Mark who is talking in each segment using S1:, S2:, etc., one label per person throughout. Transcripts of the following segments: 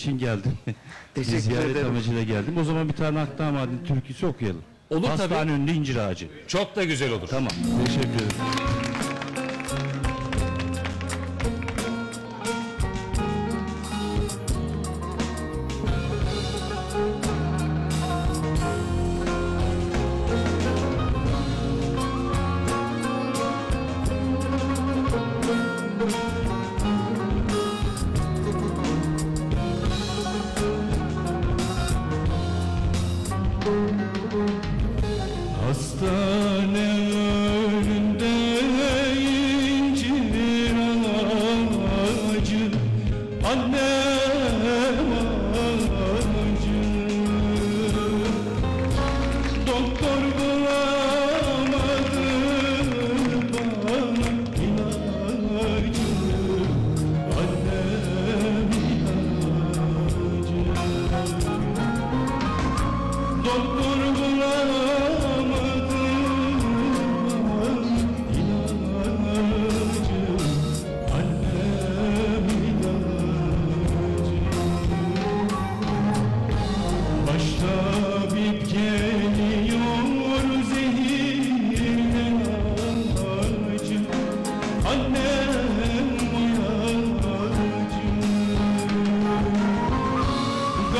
S1: için geldim.
S2: Teşekkür
S1: Ziyaret
S2: ederim.
S1: amacıyla geldim. O zaman bir tane Akdamad'ın türküsü okuyalım.
S3: Olur
S1: Hastane
S3: tabii.
S1: önünde incir ağacı.
S3: Çok da güzel olur.
S1: Tamam. Teşekkür ederim. Hastane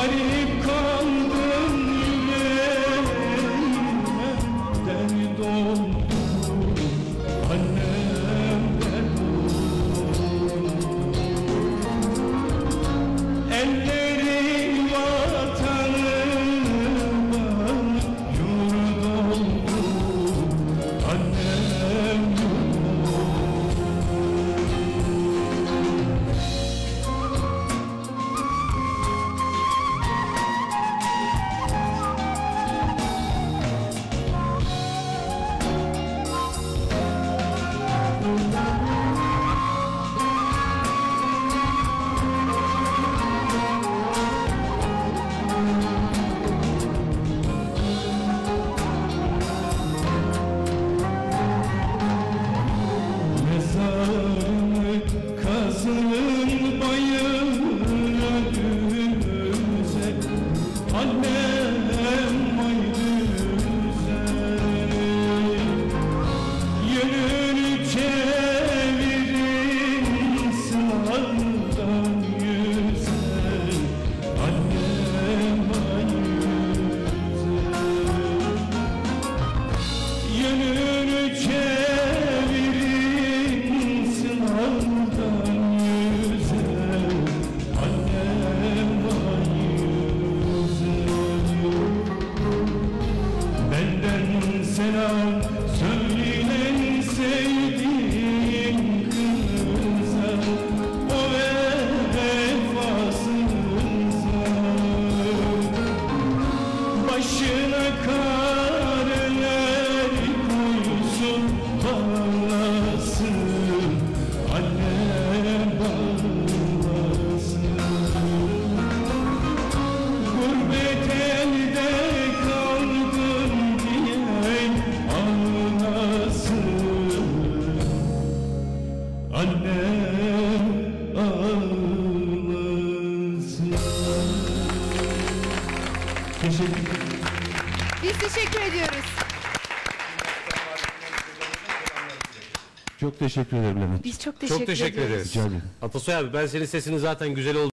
S1: Garip kaldım yüreğime Dert oldu Annem dert Annem Annem ağlasın Teşekkür ederim.
S4: Biz teşekkür ediyoruz.
S1: Çok teşekkür ederim Levent.
S4: Biz çok teşekkür,
S3: Çok teşekkür ederiz.
S1: Rica ederim.
S3: Atasoy abi ben senin sesinin zaten güzel olduğunu